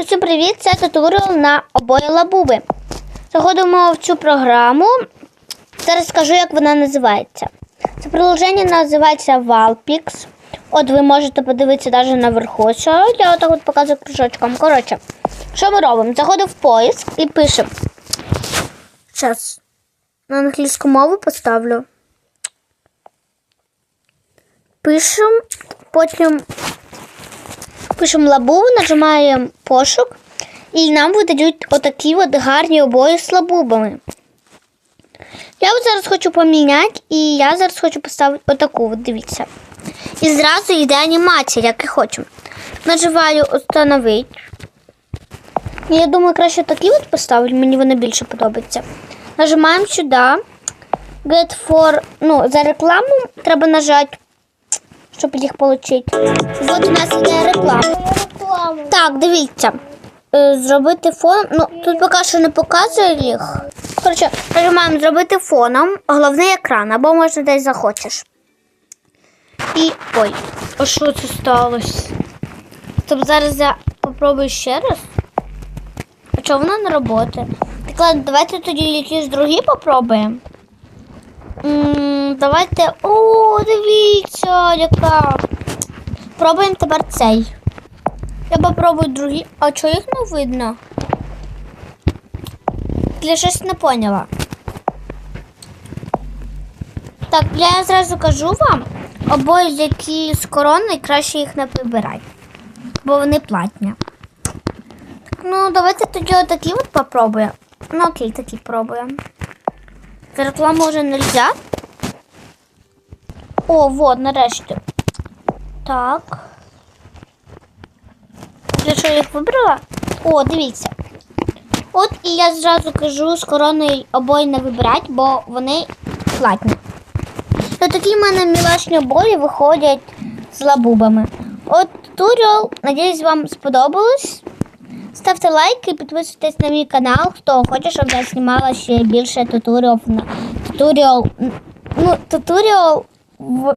Усім привіт! Це туторіал на обоє лабуби. Заходимо в цю програму. Зараз скажу, як вона називається. Це приложення називається Valpix. От ви можете подивитися навіть наверху. Що я отак от показую кружочком. Коротше, що ми робимо? Заходимо в поиск і пишемо. Зараз на англійську мову поставлю. Пишемо, потім пишемо лабубу, нажимаємо пошук, і нам видають отакі от гарні обої з лабубами. Я от зараз хочу поміняти, і я зараз хочу поставити отаку, от дивіться. І зразу йде анімація, як і хочу. Нажимаю Установити. Я думаю, краще такі от поставити, мені вони більше подобаються. Нажимаємо сюди. Get for, ну, за рекламу треба нажати, щоб їх отримати. От у нас іде реклама. Так, дивіться. Е, Зробити фон. Ну, тут поки що не показує їх. Коротше, нажимаємо зробити фоном головний екран, або може десь захочеш. І. Ой, а що це сталося? Тобто зараз я попробую ще раз. А чого вона не працює? Так ладно, давайте тоді якісь другі попробуємо. Давайте. О, дивіться, яка. Пробуємо тепер цей. Я попробую другі. А чого їх не видно? Я щось не поняла. Так, я зразу кажу вам, обоє, які з короною, краще їх не вибирати. Бо вони платні. Так, ну, давайте тоді отакі от попробуємо. Ну окей, такі пробуємо. Рекламу вже не. О, вот, нарешті. Так. Я їх вибрала? О, дивіться. От і я зразу кажу з короною обої не вибирати, бо вони платні. То такі в мене мілашні обої виходять з лабубами. От туторіал, надіюсь, вам сподобалось. Ставте лайки, підписуйтесь на мій канал, хто хоче, щоб я знімала ще більше туторіалів туторіал. Ну, туторіал в